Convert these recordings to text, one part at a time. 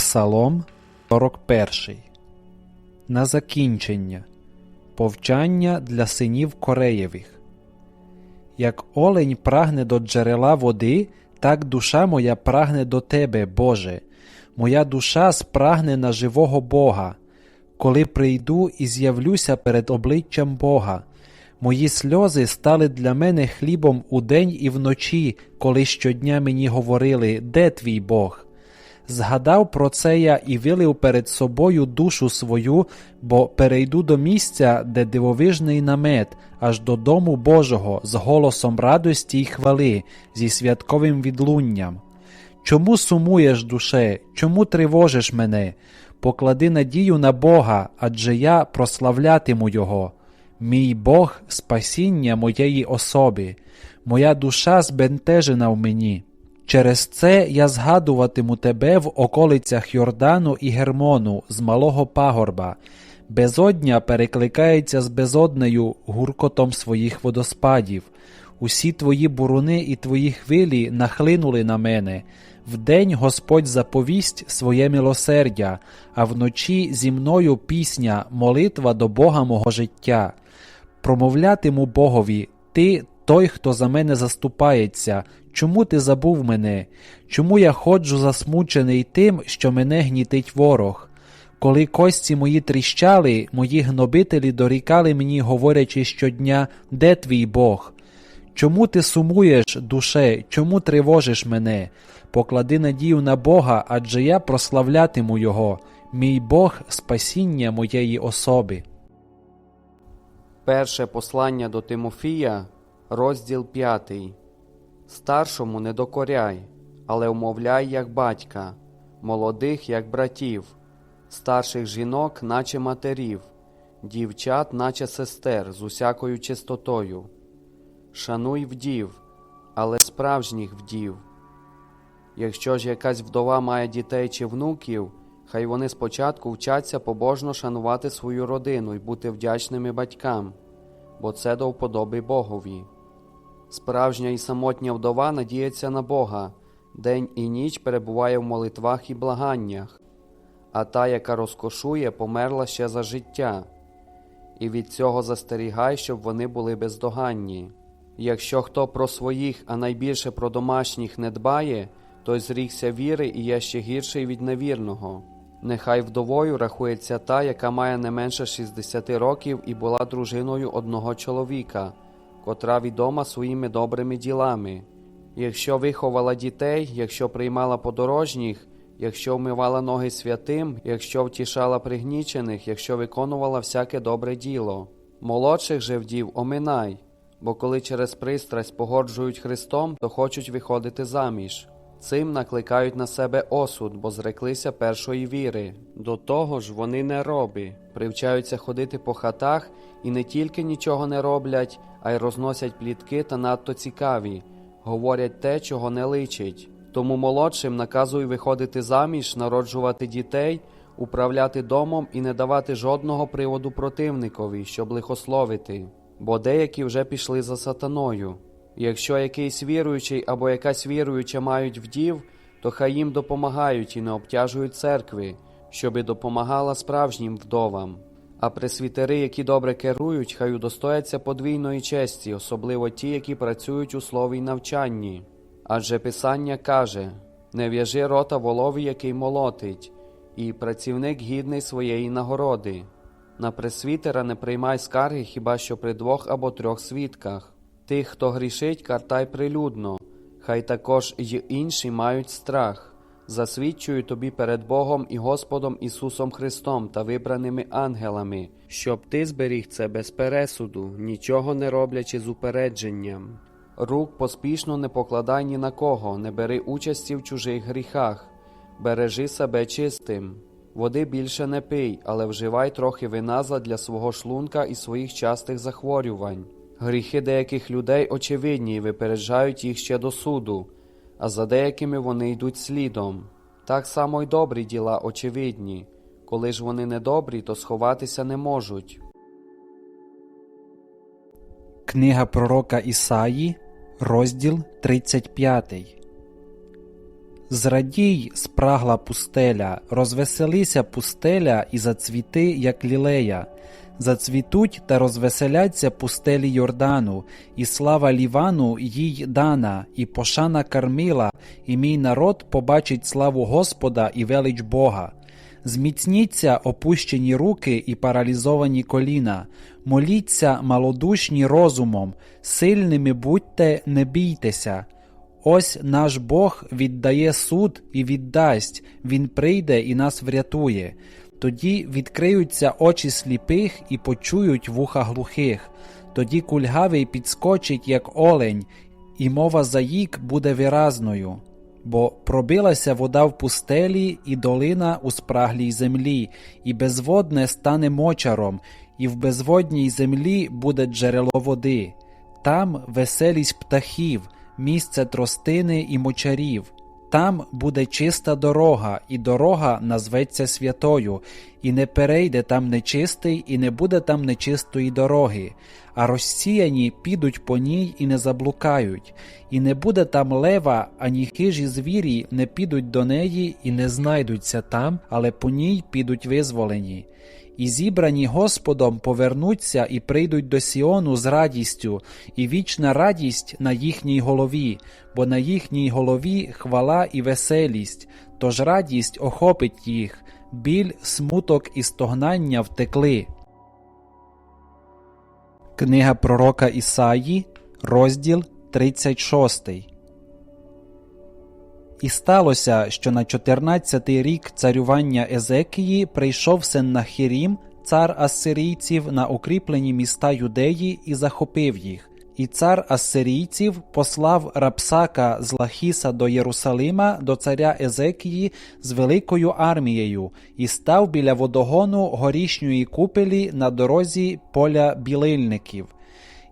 Псалом 41. На закінчення. Повчання для синів Кореєвих. Як олень прагне до джерела води, так душа моя прагне до Тебе, Боже. Моя душа спрагне на живого Бога. Коли прийду і з'явлюся перед обличчям Бога. Мої сльози стали для мене хлібом удень і вночі, коли щодня мені говорили, де твій Бог? Згадав про це я і вилив перед собою душу свою, бо перейду до місця, де дивовижний намет, аж до дому Божого, з голосом радості й хвали, зі святковим відлунням. Чому сумуєш, душе, чому тривожиш мене? Поклади надію на Бога, адже я прославлятиму Його. Мій Бог спасіння моєї особи, моя душа збентежена в мені. Через це я згадуватиму тебе в околицях Йордану і Гермону з малого пагорба. Безодня перекликається з безоднею гуркотом своїх водоспадів. Усі твої буруни і твої хвилі нахлинули на мене. Вдень Господь заповість своє милосердя, а вночі зі мною пісня, молитва до Бога мого життя. Промовлятиму Богові, Ти той, хто за мене заступається, чому ти забув мене? Чому я ходжу засмучений тим, що мене гнітить ворог? Коли кості мої тріщали, мої гнобителі дорікали мені, говорячи щодня, де твій Бог? Чому ти сумуєш, душе, чому тривожиш мене? Поклади надію на Бога, адже я прославлятиму Його, мій Бог спасіння моєї особи. Перше послання до Тимофія, розділ 5. Старшому не докоряй, але умовляй, як батька, молодих, як братів, старших жінок, наче матерів, дівчат, наче сестер, з усякою чистотою. Шануй вдів, але справжніх вдів. Якщо ж якась вдова має дітей чи внуків, хай вони спочатку вчаться побожно шанувати свою родину і бути вдячними батькам, бо це до вподоби Богові. Справжня і самотня вдова надіється на Бога, день і ніч перебуває в молитвах і благаннях, а та, яка розкошує, померла ще за життя, і від цього застерігай, щоб вони були бездоганні. Якщо хто про своїх, а найбільше про домашніх не дбає, той зрікся віри і є ще гірший від невірного. Нехай вдовою рахується та, яка має не менше 60 років і була дружиною одного чоловіка, котра відома своїми добрими ділами. Якщо виховала дітей, якщо приймала подорожніх, якщо вмивала ноги святим, якщо втішала пригнічених, якщо виконувала всяке добре діло. Молодших же вдів оминай, бо коли через пристрасть погоджують Христом, то хочуть виходити заміж. Цим накликають на себе осуд, бо зреклися першої віри. До того ж, вони не роби, привчаються ходити по хатах і не тільки нічого не роблять, а й розносять плітки та надто цікаві, говорять те, чого не личить. Тому молодшим наказуй виходити заміж, народжувати дітей, управляти домом і не давати жодного приводу противникові, щоб лихословити, бо деякі вже пішли за сатаною. Якщо якийсь віруючий або якась віруюча мають вдів, то хай їм допомагають і не обтяжують церкви, щоби допомагала справжнім вдовам. А пресвітери, які добре керують, хай удостояться подвійної честі, особливо ті, які працюють у слові й навчанні. Адже Писання каже не в'яжи рота волові, який молотить, і працівник гідний своєї нагороди. На пресвітера не приймай скарги хіба що при двох або трьох свідках. Тих, хто грішить, картай прилюдно, хай також й інші мають страх, засвідчую тобі перед Богом і Господом Ісусом Христом та вибраними ангелами, щоб ти зберіг це без пересуду, нічого не роблячи з упередженням. Рук поспішно не покладай ні на кого, не бери участі в чужих гріхах, бережи себе чистим. Води більше не пий, але вживай трохи вина для свого шлунка і своїх частих захворювань. Гріхи деяких людей очевидні і випереджають їх ще до суду, а за деякими вони йдуть слідом. Так само й добрі діла очевидні. Коли ж вони недобрі, то сховатися не можуть. Книга пророка Ісаї, розділ 35. Зрадій, спрагла пустеля, розвеселися пустеля і зацвіти, як лілея. Зацвітуть та розвеселяться пустелі Йордану, і слава Лівану їй дана, і пошана Карміла, і мій народ побачить славу Господа і велич Бога. Зміцніться опущені руки і паралізовані коліна, моліться малодушні розумом, сильними будьте, не бійтеся. Ось наш Бог віддає суд і віддасть, Він прийде і нас врятує. Тоді відкриються очі сліпих і почують вуха глухих. Тоді кульгавий підскочить, як олень, і мова заїк буде виразною. Бо пробилася вода в пустелі, і долина у спраглій землі, і безводне стане мочаром, і в безводній землі буде джерело води. Там веселість птахів, місце тростини і мочарів. Там буде чиста дорога, і дорога назветься святою, і не перейде там нечистий, і не буде там нечистої дороги, а розсіяні підуть по ній і не заблукають, і не буде там лева, ані хижі звірі не підуть до неї і не знайдуться там, але по ній підуть визволені. І зібрані Господом повернуться і прийдуть до Сіону з радістю, і вічна радість на їхній голові, бо на їхній голові хвала і веселість, тож радість охопить їх, біль, смуток і стогнання втекли. Книга пророка Ісаї, розділ 36. І сталося, що на 14-й рік царювання Езекії прийшов Сеннахірім, цар ассирійців, на укріплені міста Юдеї і захопив їх. І цар ассирійців послав Рапсака з Лахіса до Єрусалима до царя Езекії з великою армією і став біля водогону горішньої купелі на дорозі поля білильників.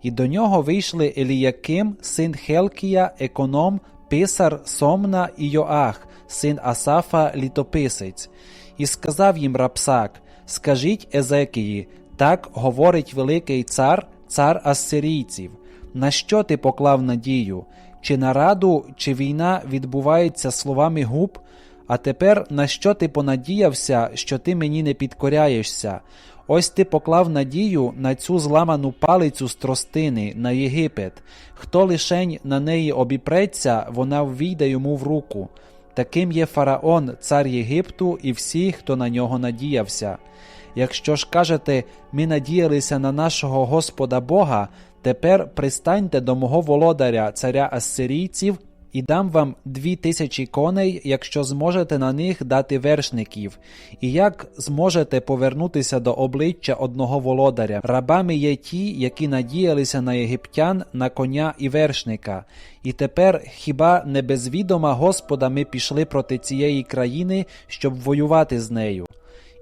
І до нього вийшли Еліяким, син Хелкія, економ, писар Сомна і Йоах, син Асафа, літописець, і сказав їм Рапсак: Скажіть Езекії, так говорить великий цар, цар ассирійців. На що ти поклав надію? Чи нараду, чи війна відбувається словами губ? А тепер на що ти понадіявся, що ти мені не підкоряєшся? Ось ти поклав надію на цю зламану палицю з тростини, на Єгипет. Хто лишень на неї обіпреться, вона ввійде йому в руку. Таким є фараон, цар Єгипту, і всі, хто на нього надіявся. Якщо ж кажете, ми надіялися на нашого Господа Бога, тепер пристаньте до мого володаря, царя ассирійців, і дам вам дві тисячі коней, якщо зможете на них дати вершників, і як зможете повернутися до обличчя одного володаря. Рабами є ті, які надіялися на єгиптян, на коня і вершника. І тепер хіба не без відома Господа ми пішли проти цієї країни, щоб воювати з нею?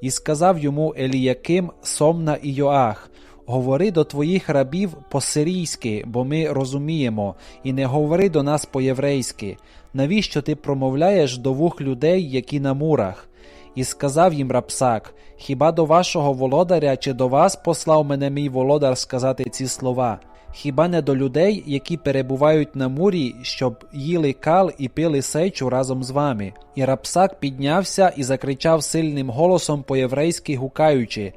І сказав йому Еліяким, Сомна і Йоах, Говори до твоїх рабів по-сирійськи, бо ми розуміємо, і не говори до нас по-єврейськи. Навіщо ти промовляєш до вух людей, які на мурах? І сказав їм Рапсак: Хіба до вашого володаря чи до вас послав мене мій володар сказати ці слова? Хіба не до людей, які перебувають на мурі, щоб їли кал і пили сечу разом з вами? І Рапсак піднявся і закричав сильним голосом по-єврейськи гукаючи.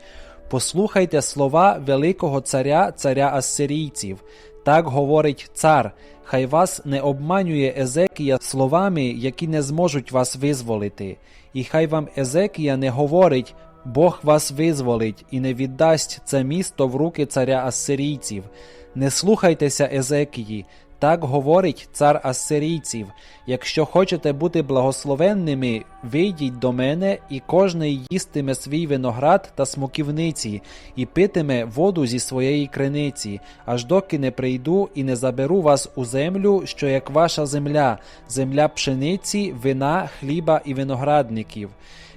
Послухайте слова великого царя, царя ассирійців. Так говорить цар, хай вас не обманює Езекія словами, які не зможуть вас визволити, і хай вам Езекія не говорить, Бог вас визволить і не віддасть це місто в руки царя ассирійців. Не слухайтеся Езекії, так говорить цар ассирійців: якщо хочете бути благословенними, вийдіть до мене, і кожний їстиме свій виноград та смоківниці, і питиме воду зі своєї криниці, аж доки не прийду і не заберу вас у землю, що як ваша земля, земля пшениці, вина, хліба і виноградників.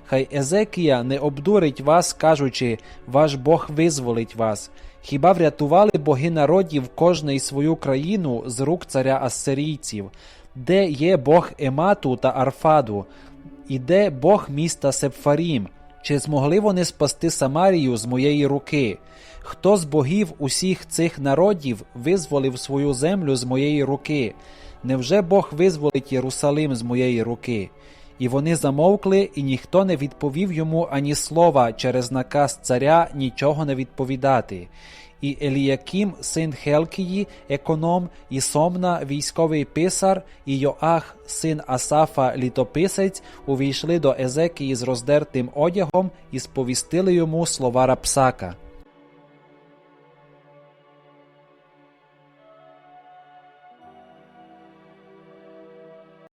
Хай Езекія не обдурить вас, кажучи, ваш Бог визволить вас. Хіба врятували боги народів кожний свою країну з рук царя ассирійців, де є Бог Емату та Арфаду, і де Бог міста Сепфарім? Чи змогли вони спасти Самарію з моєї руки? Хто з богів усіх цих народів визволив свою землю з моєї руки? Невже Бог визволить Єрусалим з моєї руки? І вони замовкли, і ніхто не відповів йому ані слова через наказ царя нічого не відповідати. І Еліяким, син Хелкії, економ, і Сомна, військовий писар, і Йоах, син Асафа, літописець, увійшли до Езекії з роздертим одягом і сповістили йому слова Рапсака.